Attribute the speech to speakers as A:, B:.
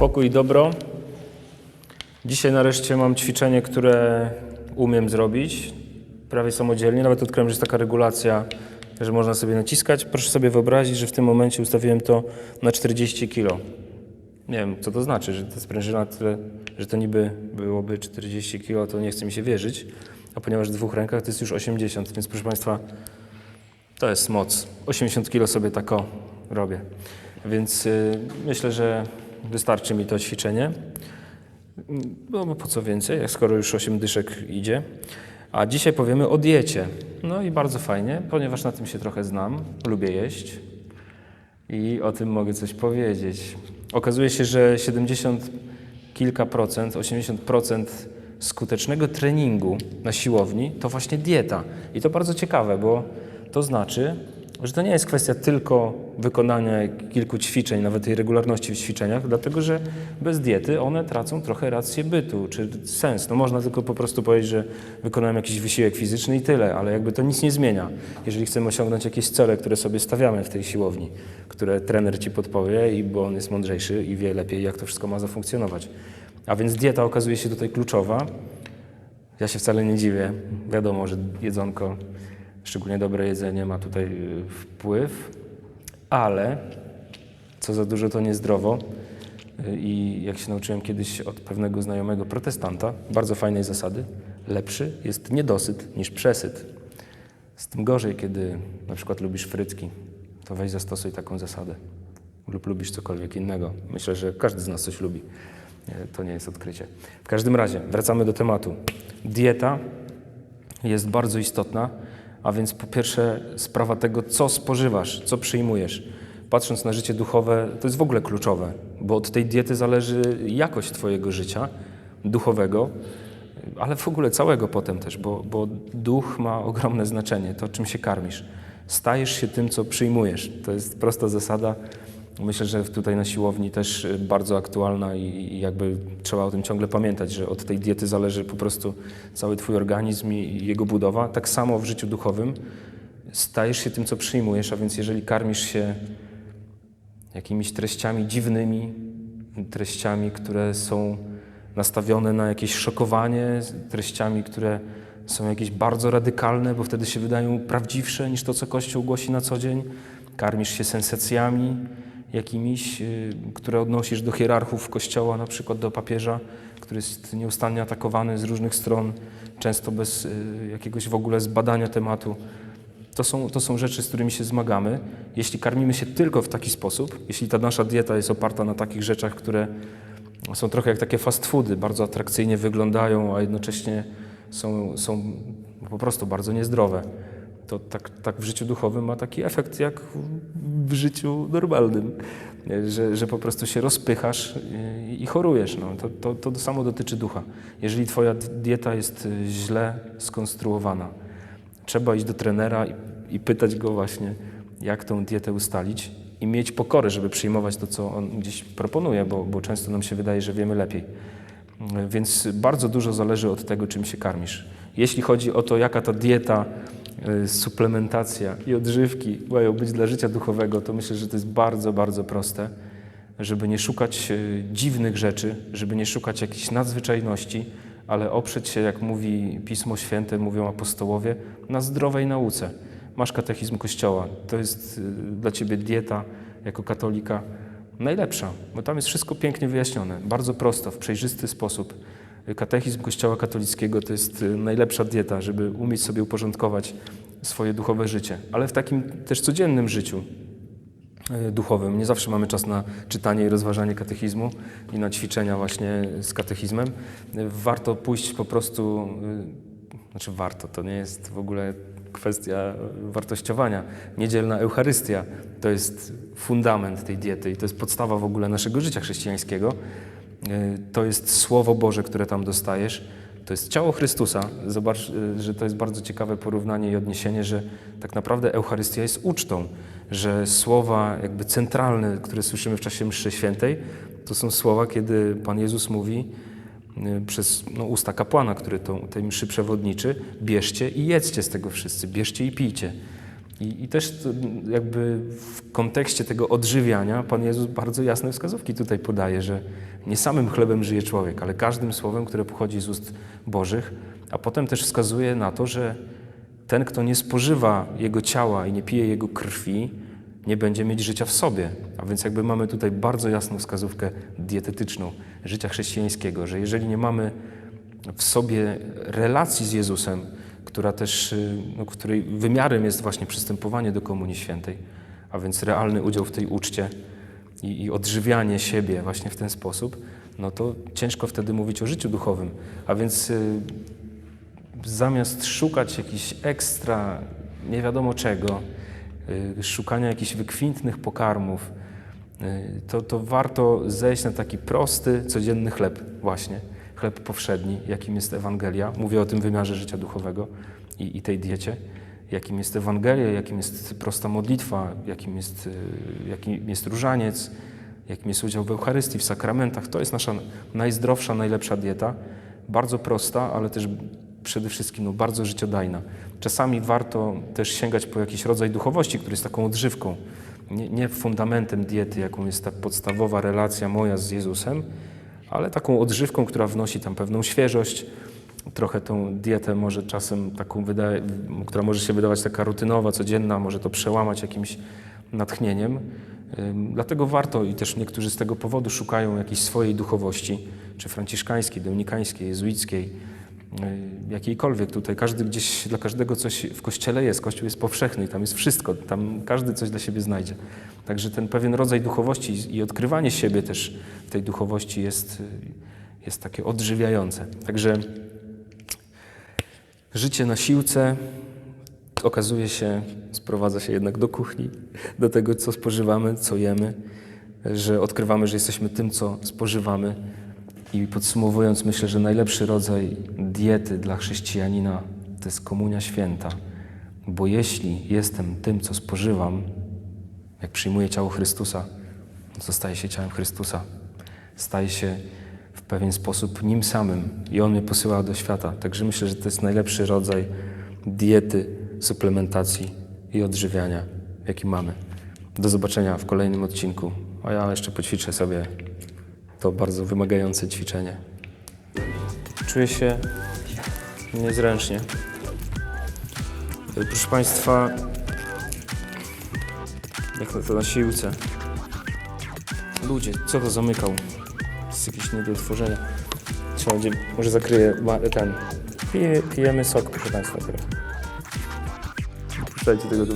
A: Pokój i dobro. Dzisiaj nareszcie mam ćwiczenie, które umiem zrobić prawie samodzielnie. Nawet odkryłem, że jest taka regulacja, że można sobie naciskać. Proszę sobie wyobrazić, że w tym momencie ustawiłem to na 40 kg. Nie wiem, co to znaczy, że ta sprężyna tyle, że to niby byłoby 40 kg, to nie chce mi się wierzyć. A ponieważ w dwóch rękach to jest już 80, więc proszę Państwa, to jest moc. 80 kg sobie tako robię. Więc y, myślę, że wystarczy mi to ćwiczenie. No bo po co więcej, jak skoro już 8 dyszek idzie. A dzisiaj powiemy o diecie. No i bardzo fajnie, ponieważ na tym się trochę znam, lubię jeść i o tym mogę coś powiedzieć. Okazuje się, że 70 kilka procent, 80% skutecznego treningu na siłowni to właśnie dieta. I to bardzo ciekawe, bo to znaczy, że to nie jest kwestia tylko wykonania kilku ćwiczeń, nawet tej regularności w ćwiczeniach, dlatego że bez diety one tracą trochę rację bytu, czy sens. No można tylko po prostu powiedzieć, że wykonałem jakiś wysiłek fizyczny i tyle, ale jakby to nic nie zmienia, jeżeli chcemy osiągnąć jakieś cele, które sobie stawiamy w tej siłowni, które trener ci podpowie, i bo on jest mądrzejszy i wie lepiej, jak to wszystko ma zafunkcjonować. A więc dieta okazuje się tutaj kluczowa. Ja się wcale nie dziwię. Wiadomo, że jedzonko, szczególnie dobre jedzenie, ma tutaj y, wpływ, ale co za dużo, to niezdrowo. Y, I jak się nauczyłem kiedyś od pewnego znajomego protestanta, bardzo fajnej zasady, lepszy jest niedosyt niż przesyt. Z tym gorzej, kiedy na przykład lubisz frytki, to weź zastosuj taką zasadę. Lub lubisz cokolwiek innego. Myślę, że każdy z nas coś lubi. Nie, To nie jest odkrycie. W każdym razie, wracamy do tematu. Dieta jest bardzo istotna, a więc po pierwsze sprawa tego, co spożywasz, co przyjmujesz. Patrząc na życie duchowe, to jest w ogóle kluczowe, bo od tej diety zależy jakość Twojego życia duchowego, ale w ogóle całego potem też, bo, bo duch ma ogromne znaczenie, to czym się karmisz. Stajesz się tym, co przyjmujesz. To jest prosta zasada. Myślę, że tutaj na siłowni też y, bardzo aktualna i, jakby trzeba o tym ciągle pamiętać, że od tej diety zależy po prostu cały Twój organizm i jego budowa. Tak samo w życiu duchowym stajesz się tym, co przyjmujesz, a więc jeżeli karmisz się jakimiś treściami dziwnymi, treściami, które są nastawione na jakieś szokowanie, treściami, które są jakieś bardzo radykalne, bo wtedy się wydają prawdziwsze niż to, co Kościół głosi na co dzień. Karmisz się sensacjami jakimiś, y, które odnosisz do hierarchów Kościoła, na przykład do papieża, który jest nieustannie atakowany z różnych stron, często bez y, jakiegoś w ogóle zbadania tematu. To są, to są rzeczy, z którymi się zmagamy. Jeśli karmimy się tylko w taki sposób, jeśli ta nasza dieta jest oparta na takich rzeczach, które są trochę jak takie fast foody, bardzo atrakcyjnie wyglądają, a jednocześnie są, są po prostu bardzo niezdrowe, to tak, tak w życiu duchowym ma taki efekt jak w życiu normalnym, że, że po prostu się rozpychasz i, chorujesz. No. To, to, to samo dotyczy ducha. Jeżeli twoja dieta jest źle skonstruowana, trzeba iść do trenera i, i pytać go właśnie, jak tą dietę ustalić i mieć pokorę, żeby przyjmować to, co on gdzieś proponuje, bo, bo często nam się wydaje, że wiemy lepiej. Więc bardzo dużo zależy od tego, czym się karmisz. Jeśli chodzi o to, jaka ta dieta, suplementacja i odżywki mają być dla życia duchowego, to myślę, że to jest bardzo, bardzo proste, żeby nie szukać y, dziwnych rzeczy, żeby nie szukać jakichś nadzwyczajności, ale oprzeć się, jak mówi Pismo Święte, mówią apostołowie, na zdrowej nauce. Masz katechizm Kościoła, to jest y, dla ciebie dieta jako katolika najlepsza, bo tam jest wszystko pięknie wyjaśnione, bardzo prosto, w przejrzysty sposób. Katechizm Kościoła katolickiego to jest y, najlepsza dieta, żeby umieć sobie uporządkować swoje duchowe życie, ale w takim też codziennym życiu y, duchowym. Nie zawsze mamy czas na czytanie i rozważanie katechizmu i na ćwiczenia właśnie z katechizmem. Warto pójść po prostu, y, znaczy warto, to nie jest w ogóle kwestia wartościowania. Niedzielna Eucharystia to jest fundament tej diety i to jest podstawa w ogóle naszego życia chrześcijańskiego. Y, To jest Słowo Boże, które tam dostajesz. To jest ciało Chrystusa. Zobacz, y, że to jest bardzo ciekawe porównanie i odniesienie, że tak naprawdę Eucharystia jest ucztą, że słowa jakby centralne, które słyszymy w czasie mszy świętej, to są słowa, kiedy Pan Jezus mówi y, przez no, usta kapłana, który tą, tej mszy przewodniczy, bierzcie i jedzcie z tego wszyscy, bierzcie i pijcie. I, I też jakby w kontekście tego odżywiania Pan Jezus bardzo jasne wskazówki tutaj podaje, że nie samym chlebem żyje człowiek, ale każdym słowem, które pochodzi z ust Bożych, a potem też wskazuje na to, że ten, kto nie spożywa Jego ciała i nie pije Jego krwi, nie będzie mieć życia w sobie. A więc jakby mamy tutaj bardzo jasną wskazówkę dietetyczną życia chrześcijańskiego, że jeżeli nie mamy w sobie relacji z Jezusem, która też, y, no, której wymiarem jest właśnie przystępowanie do Komunii Świętej, a więc realny udział w tej uczcie i, i odżywianie siebie właśnie w ten sposób, no to ciężko wtedy mówić o życiu duchowym. A więc y, zamiast szukać jakichś ekstra, nie wiadomo czego, y, szukania jakichś wykwintnych pokarmów, y, to, to warto zejść na taki prosty, codzienny chleb właśnie, chleb powszedni, jakim jest Ewangelia. Mówię o tym wymiarze życia duchowego i, i tej diecie. Jakim jest Ewangelia, jakim jest prosta modlitwa, jakim jest, y, jakim jest różaniec, jakim jest udział w Eucharystii, w sakramentach. To jest nasza najzdrowsza, najlepsza dieta. Bardzo prosta, ale też przede wszystkim no, bardzo życiodajna. Czasami warto też sięgać po jakiś rodzaj duchowości, który jest taką odżywką, nie, nie fundamentem diety, jaką jest ta podstawowa relacja moja z Jezusem, ale taką odżywką, która wnosi tam pewną świeżość, trochę tą dietę może czasem taką wydaje, która może się wydawać taka rutynowa, codzienna, może to przełamać jakimś natchnieniem. Dlatego warto i też niektórzy z tego powodu szukają jakiejś swojej duchowości, czy franciszkańskiej, dominikańskiej, jezuickiej, jakiejkolwiek tutaj. Każdy gdzieś, dla każdego coś w Kościele jest. Kościół jest powszechny tam jest wszystko. Tam każdy coś dla siebie znajdzie. Także ten pewien rodzaj duchowości i odkrywanie siebie też w tej duchowości jest, y, jest takie odżywiające. Także życie na siłce okazuje się, sprowadza się jednak do kuchni, do tego, co spożywamy, co jemy, że odkrywamy, że jesteśmy tym, co spożywamy. I podsumowując, myślę, że najlepszy rodzaj diety dla chrześcijanina to jest komunia święta. Bo jeśli jestem tym, co spożywam, jak przyjmuję ciało Chrystusa, to staje się ciałem Chrystusa. Staje się w pewien sposób nim samym i On mnie posyła do świata. Także myślę, że to jest najlepszy rodzaj diety, suplementacji i odżywiania, jaki mamy. Do zobaczenia w kolejnym odcinku, a ja jeszcze poćwiczę sobie to bardzo wymagające ćwiczenie. Czuję się niezręcznie. Proszę Państwa, jak na to na siłce. Ludzie, co to zamykał? Jest jakieś nie do. Trzeba będzie, może zakryję ten. Pije, pijemy sok, proszę Państwa, teraz. Puszczajcie tego do-